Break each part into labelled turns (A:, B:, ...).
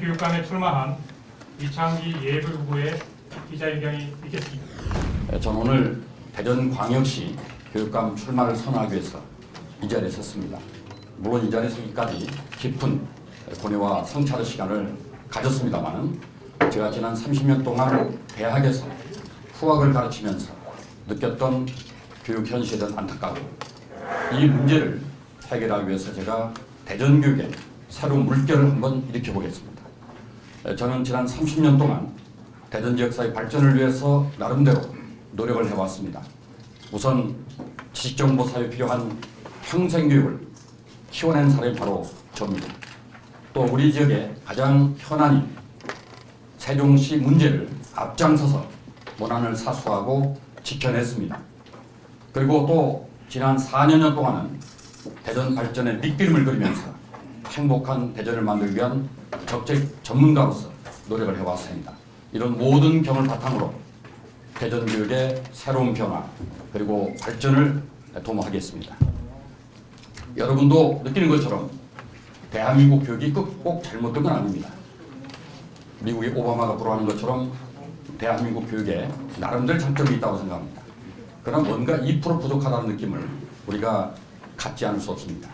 A: 교육감에 출마한 이창기 예비 후보의 기자회견이 있겠습니다.
B: 네, 저는 오늘 대전광역시 교육감 출마를 선언하기 위해서 이 자리에 섰습니다. 물론 이 자리에 서기까지 깊은 고뇌와 성찰의 시간을 가졌습니다만 제가 지난 30년 동안 대학에서 후학을 가르치면서 느꼈던 교육 대한 안타까움 이 문제를 해결하기 위해서 제가 대전교육에 새로운 물결을 한번 일으켜보겠습니다. 에, 저는 지난 30년 동안 대전 지역 사회 발전을 위해서 나름대로 노력을 해왔습니다. 우선 지식정보 사회에 필요한 평생교육을 키워낸 사람이 바로 저입니다. 또 우리 지역의 가장 현안인 세종시 문제를 앞장서서 원안을 사수하고 지켜냈습니다. 그리고 또 지난 4년여 동안은 대전 발전의 밑그림을 그리면서 행복한 대전을 만들기 위한 적재 전문가로서 노력을 해왔습니다. 이런 모든 경을 바탕으로 대전 교육의 새로운 변화 그리고 발전을 도모하겠습니다. 여러분도 느끼는 것처럼 대한민국 교육이 꼭, 꼭 잘못된 건 아닙니다. 미국의 오바마가 불어하는 것처럼 대한민국 교육에 나름대로 장점이 있다고 생각합니다. 그러나 뭔가 2% 부족하다는 느낌을 우리가 갖지 않을 수 없습니다.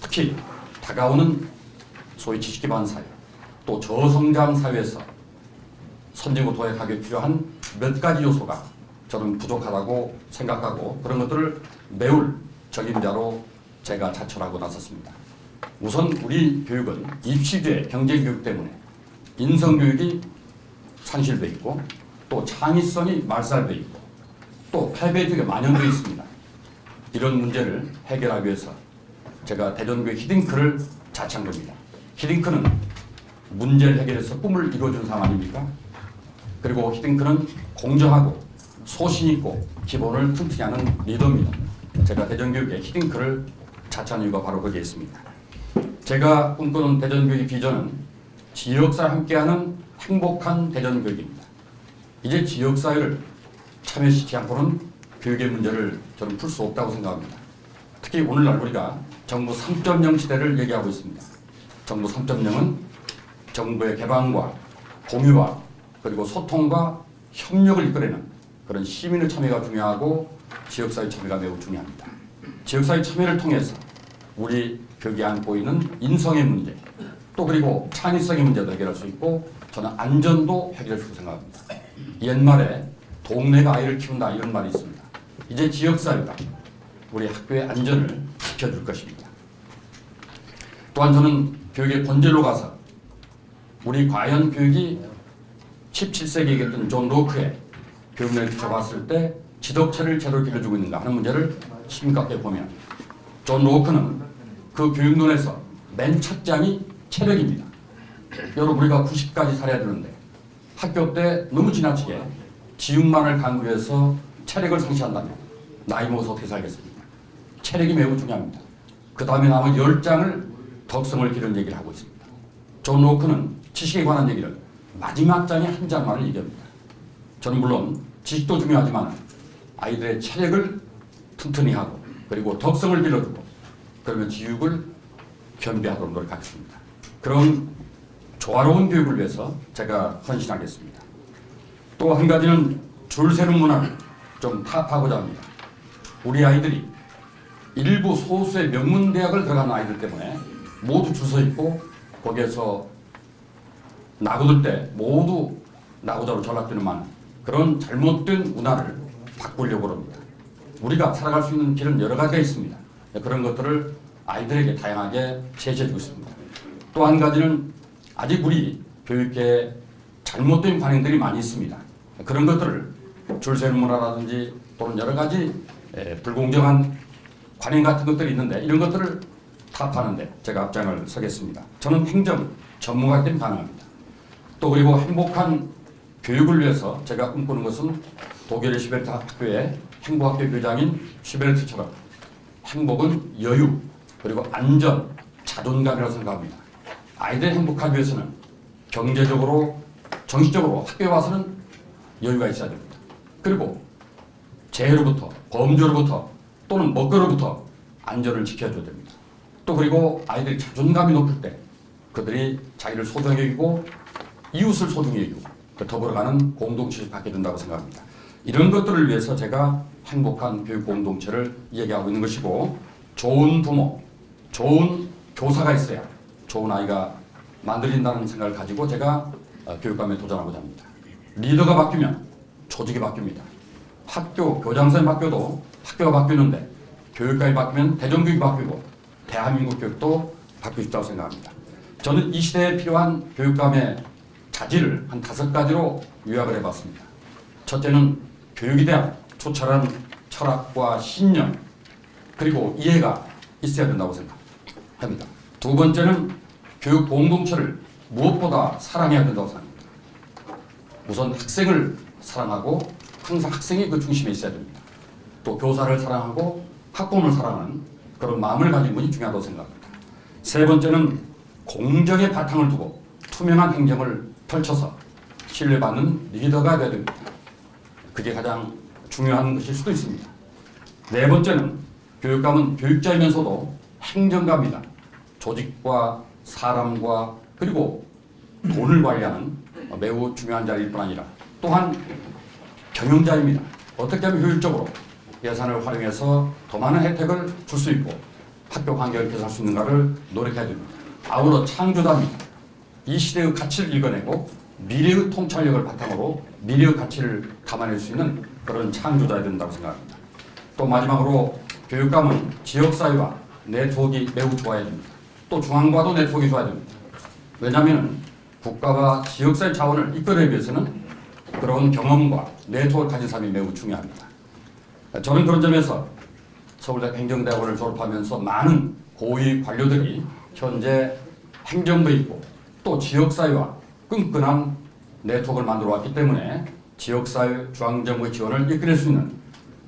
B: 특히 다가오는 소위 지식 기반 사회, 또 저성장 사회에서 선진국 도약하기 필요한 몇 가지 요소가 저는 부족하다고 생각하고 그런 것들을 메울 적임자로 제가 자처하고 나섰습니다. 우선 우리 교육은 입시제 경제교육 때문에 인성교육이 상실돼 있고 또 창의성이 말살돼 있고 또 패배주의가 만연되어 있습니다. 이런 문제를 해결하기 위해서 제가 대전교육 히딩크를 자처한 겁니다. 히딩크는 문제를 해결해서 꿈을 이루어준 사람 아닙니까? 그리고 히딩크는 공정하고 소신 있고 기본을 튼튼히 하는 리더입니다. 제가 대전교육의 히딩크를 자처한 이유가 바로 거기에 있습니다. 제가 꿈꾸는 대전교육 비전은 지역사회 함께하는 행복한 대전교육입니다. 이제 지역사회를 참여시키지 않고는 교육의 문제를 저는 풀 수 없다고 생각합니다. 특히 오늘날 우리가 정부 3.0 시대를 얘기하고 있습니다. 정부 3.0은 정부의 개방과 공유와 그리고 소통과 협력을 이끌어내는 그런 시민의 참여가 중요하고 지역사회 참여가 매우 중요합니다. 지역사회 참여를 통해서 우리 교육이 안고 있는 인성의 문제 또 그리고 창의성의 문제도 해결할 수 있고 저는 안전도 해결할 수 있다고 생각합니다. 옛말에 동네가 아이를 키운다 이런 말이 있습니다. 이제 지역사회가 우리 학교의 안전을 지켜줄 것입니다. 또한 저는 교육의 본질로 가서 우리 과연 교육이 17세기에 얘기했던 존 로크의 교육을 비춰봤을 때 지덕체를 제대로 길러주고 있는가 하는 문제를 심각하게 보면 존 로크는 그 교육론에서 맨 첫 장이 체력입니다. 여러분 우리가 90까지 살아야 되는데 학교 때 너무 지나치게 지육만을 강구해서 체력을 상실한다면 나이 먹어서 어떻게 살겠습니까? 체력이 매우 중요합니다. 그 다음에 나머지 10장을 덕성을 기르는 얘기를 하고 있습니다. 존 로크는 지식에 관한 얘기를 마지막 장에 한 장만을 얘기합니다. 저는 물론 지식도 중요하지만 아이들의 체력을 튼튼히 하고 그리고 덕성을 길러주고 그러면 지육을 겸비하도록 노력하겠습니다. 그런 조화로운 교육을 위해서 제가 헌신하겠습니다. 또 한 가지는 줄 세는 문화를 좀 타파하고자 합니다. 우리 아이들이 일부 소수의 명문 대학을 들어간 아이들 때문에 모두 줄서 있고 거기에서 나고들 때 모두 나고자로 전락되는 많은 그런 잘못된 문화를 바꾸려고 합니다. 우리가 살아갈 수 있는 길은 여러 가지가 있습니다. 그런 것들을 아이들에게 다양하게 제시해주고 있습니다. 또 한 가지는 아직 우리 교육계에 잘못된 관행들이 많이 있습니다. 그런 것들을 줄 세는 문화라든지 또는 여러 가지 에, 불공정한 관행 같은 것들이 있는데 이런 것들을 타파하는데 제가 앞장을 서겠습니다. 저는 행정 전문가이기 때문에 가능합니다. 또 그리고 행복한 교육을 위해서 제가 꿈꾸는 것은 독일의 슈베르트 학교의 행복학교 교장인 슈베르트처럼 행복은 여유 그리고 안전 자존감이라고 생각합니다. 아이들 행복하기 위해서는 경제적으로 정신적으로 학교에 와서는 여유가 있어야 됩니다. 그리고 재해로부터 범죄로부터 또는 먹거리로부터 안전을 지켜줘야 됩니다. 또 그리고 아이들이 자존감이 높을 때 그들이 자기를 소중히 여기고 이웃을 소중히 여기고 그 더불어가는 공동체를 갖게 된다고 생각합니다. 이런 것들을 위해서 제가 행복한 교육 공동체를 얘기하고 있는 것이고 좋은 부모, 좋은 교사가 있어야 좋은 아이가 만들어진다는 생각을 가지고 제가 어, 교육감에 도전하고자 합니다. 리더가 바뀌면 조직이 바뀝니다. 학교 교장 선생님 바뀌어도 학교가 바뀌는데 교육감이 바뀌면 대전교육이 바뀌고 대한민국 교육도 바뀌고 싶다고 생각합니다. 저는 이 시대에 필요한 교육감의 자질을 한 다섯 가지로 요약을 해봤습니다. 첫째는 교육에 대한 투철한 철학과 신념 그리고 이해가 있어야 된다고 생각합니다. 두 번째는 교육 공동체를 무엇보다 사랑해야 된다고 생각합니다. 우선 학생을 사랑하고 항상 학생이 그 중심에 있어야 됩니다. 또 교사를 사랑하고 학부모를 사랑하는 그런 마음을 가진 분이 중요하다고 생각합니다. 세 번째는 공정의 바탕을 두고 투명한 행정을 펼쳐서 신뢰받는 리더가 되어야 됩니다. 그게 가장 중요한 것일 수도 있습니다. 네 번째는 교육감은 교육자이면서도 행정가입니다. 조직과 사람과 그리고 돈을 관리하는 매우 중요한 자리일 뿐 아니라 또한 경영자입니다. 어떻게 하면 효율적으로 예산을 활용해서 더 많은 혜택을 줄 수 있고 학교 환경을 개선할 수 있는가를 노력해야 됩니다. 아울러 창조자입니다. 이 시대의 가치를 읽어내고 미래의 통찰력을 바탕으로 미래의 가치를 감안할 수 있는 그런 창조자야 된다고 생각합니다. 또 마지막으로 교육감은 지역사회와 네트워크가 매우 좋아야 됩니다. 또 중앙과도 네트워크가 좋아야 됩니다. 왜냐하면 국가가 지역사회 자원을 이끌어내기 위해서는 그런 경험과 네트워크를 가진 사람이 매우 중요합니다. 저는 그런 점에서 서울대 행정대학원을 졸업하면서 많은 고위 관료들이 현재 행정부에 있고 또 지역사회와 끈끈한 네트워크를 만들어 왔기 때문에 지역사회 중앙정부의 지원을 이끌어낼 수 있는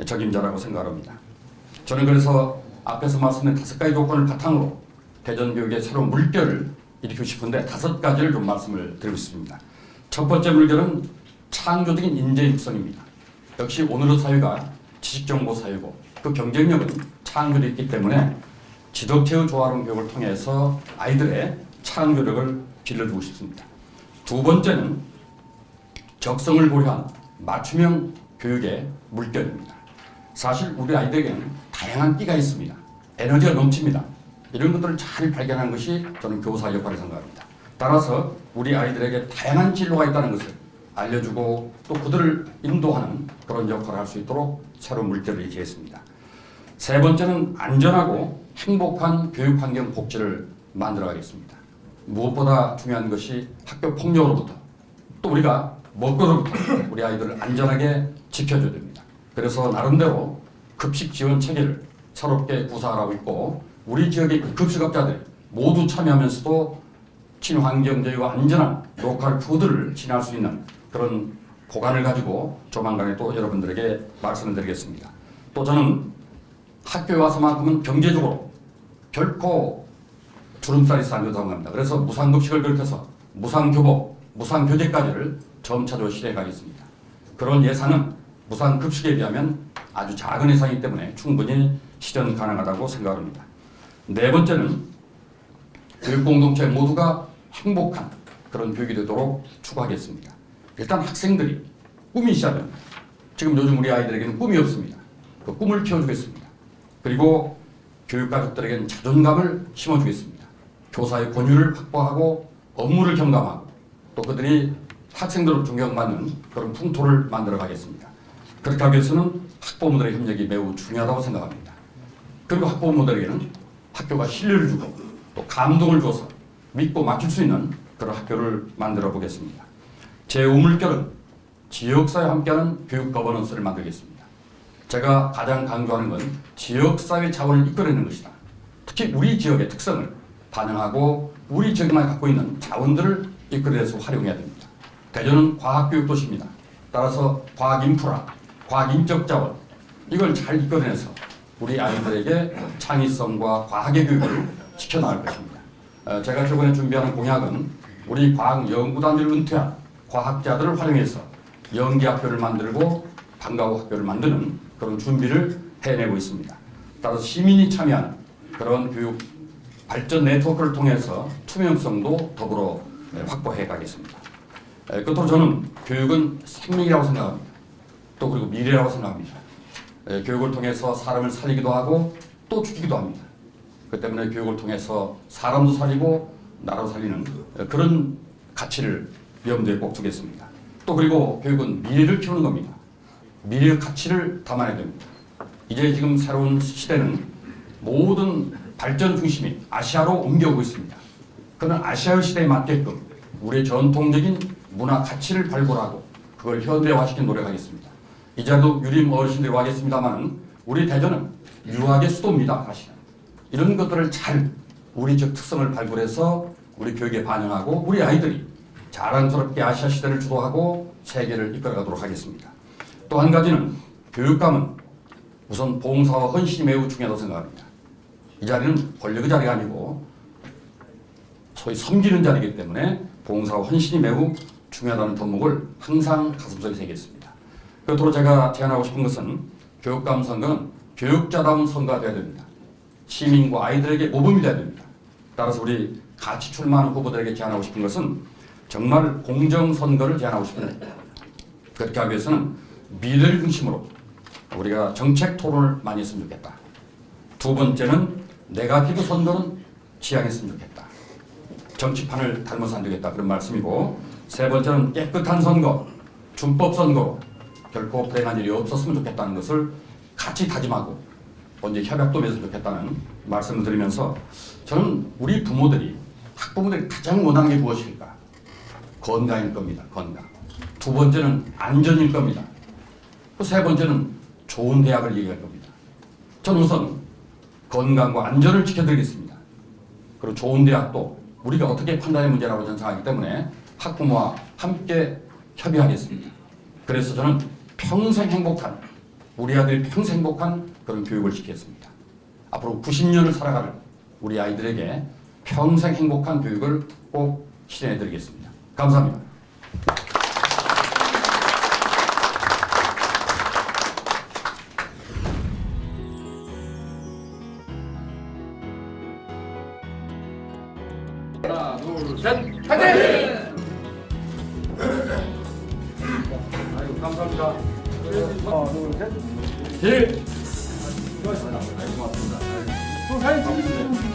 B: 적임자라고 생각합니다. 저는 그래서 앞에서 말씀드린 다섯 가지 조건을 바탕으로 대전교육의 새로운 물결을 일으키고 싶은데 다섯 가지를 좀 말씀을 드리고 싶습니다. 첫 번째 물결은 창조적인 인재 육성입니다. 역시 오늘의 사회가 지식정보 사회고 그 경쟁력은 창조력이 있기 때문에 지덕체의 조화로운 교육을 통해서 아이들의 창조력을 길러주고 싶습니다. 두 번째는 적성을 고려한 맞춤형 교육의 물결입니다. 사실 우리 아이들에게는 다양한 끼가 있습니다. 에너지가 넘칩니다. 이런 것들을 잘 발견하는 것이 저는 교사 역할을 생각합니다. 따라서 우리 아이들에게 다양한 진로가 있다는 것을 알려주고 또 그들을 인도하는 그런 역할을 할 수 있도록 새로운 물결을 일으키겠습니다. 세 번째는 안전하고 행복한 교육 환경 복지를 만들어 가겠습니다. 무엇보다 중요한 것이 학교 폭력으로부터 또 우리가 먹거로부터 우리 아이들을 안전하게 지켜줘야 됩니다. 그래서 나름대로 급식 지원 체계를 새롭게 구상하고 있고 우리 지역의 급식업자들이 모두 참여하면서도 친환경적이고 안전한 로컬 푸드를 지날 수 있는 그런 보관을 가지고 조만간에 또 여러분들에게 말씀을 드리겠습니다. 또 저는 학교에 와서만큼은 경제적으로 결코 주름살이 쌓는다고 합니다. 그래서 무상급식을 비롯해서 무상교복, 무상교재까지를 점차적으로 실행해 가겠습니다. 그런 예산은 무상급식에 비하면 아주 작은 예산이기 때문에 충분히 실현 가능하다고 생각합니다. 네 번째는 교육 공동체 모두가 행복한 그런 교육이 되도록 추구하겠습니다. 일단 학생들이 꿈이 됩니다. 지금 요즘 우리 아이들에게는 꿈이 없습니다. 그 꿈을 키워주겠습니다. 그리고 교육가족들에게는 자존감을 심어주겠습니다. 교사의 권유를 확보하고 업무를 경감하고 또 그들이 학생들을 존경받는 그런 풍토를 만들어 가겠습니다. 그렇게 하기 위해서는 학부모들의 협력이 매우 중요하다고 생각합니다. 그리고 학부모들에게는 학교가 신뢰를 주고 또 감동을 줘서 믿고 맡길 수 있는 그런 학교를 만들어 보겠습니다. 제 우물결은 지역사회와 함께하는 교육 거버넌스를 만들겠습니다. 제가 가장 강조하는 건 지역사회 자원을 이끌어내는 것이다. 특히 우리 지역의 특성을 반영하고 우리 지역만 갖고 있는 자원들을 이끌어내서 활용해야 됩니다. 대전은 과학교육 도시입니다. 따라서 과학 인프라, 과학 인적 자원 이걸 잘 이끌어내서 우리 아이들에게 창의성과 과학의 교육을 지켜나갈 것입니다. 어, 제가 최근에 준비하는 공약은 우리 과학 연구단을 은퇴한 과학자들을 활용해서 연기학교를 만들고 방과후 학교를 만드는 그런 준비를 해내고 있습니다. 따라서 시민이 참여하는 그런 교육 발전 네트워크를 통해서 투명성도 더불어 예, 확보해 가겠습니다. 에, 끝으로 저는 교육은 생명이라고 생각합니다. 또 그리고 미래라고 생각합니다. 에, 교육을 통해서 사람을 살리기도 하고 또 죽이기도 합니다. 그 때문에 교육을 통해서 사람도 살리고 나라도 살리는 에, 그런 가치를 염두에 꼭 두겠습니다. 또 그리고 교육은 미래를 키우는 겁니다. 미래의 가치를 담아야 됩니다. 이제 지금 새로운 시대는 모든 발전 중심이 아시아로 옮겨오고 있습니다. 그런 아시아의 시대에 맞게끔 우리의 전통적인 문화 가치를 발굴하고 그걸 현대화시키는 노력하겠습니다. 이 자리도 유림 어르신들이 하겠습니다만 우리 대전은 유학의 수도입니다. 사실은 이런 것들을 잘 우리 적 특성을 발굴해서 우리 교육에 반영하고 우리 아이들이 자랑스럽게 아시아 시대를 주도하고 세계를 이끌어가도록 하겠습니다. 또 한 가지는 교육감은 우선 봉사와 헌신이 매우 중요하다고 생각합니다. 이 자리는 권력의 자리가 아니고 소위 섬기는 자리이기 때문에 봉사와 헌신이 매우 중요하다는 덕목을 항상 가슴속에 새겼습니다. 그토록 제가 제안하고 싶은 것은 교육감 선거는 교육자다운 선거가 되어야 됩니다. 시민과 아이들에게 모범이 되어야 됩니다. 따라서 우리 같이 출마하는 후보들에게 제안하고 싶은 것은 정말 공정 선거를 제안하고 싶습니다. 그렇게 하기 위해서는 미래를 중심으로 우리가 정책 토론을 많이 했으면 좋겠다. 두 번째는 네가티브 선거는 지양했으면 좋겠다. 정치판을 닮아서 안 되겠다 그런 말씀이고 세 번째는 깨끗한 선거, 준법 선거 결코 불행한 일이 없었으면 좋겠다는 것을 같이 다짐하고 언제 협약도 맺으면 좋겠다는 말씀을 드리면서 저는 우리 부모들이 학부모들이 가장 원하는 게 무엇일까? 건강일 겁니다. 건강. 두 번째는 안전일 겁니다. 또세 번째는 좋은 대학을 얘기할 겁니다. 저는 우선 건강과 안전을 지켜드리겠습니다. 그리고 좋은 대학도 우리가 어떻게 판단의 문제라고 저는 생각하기 때문에 학부모와 함께 협의하겠습니다. 그래서 저는 평생 행복한 우리 아들이 평생 행복한 그런 교육을 시키겠습니다. 앞으로 90년을 살아갈 우리 아이들에게 평생 행복한 교육을 꼭 실현해 드리겠습니다. 감사합니다. 하나, 둘, 셋, 파이팅! 아이고, 감사합니다. 하나, 둘, 셋. 예. 고맙습니다.
C: 또 사진 찍으시죠.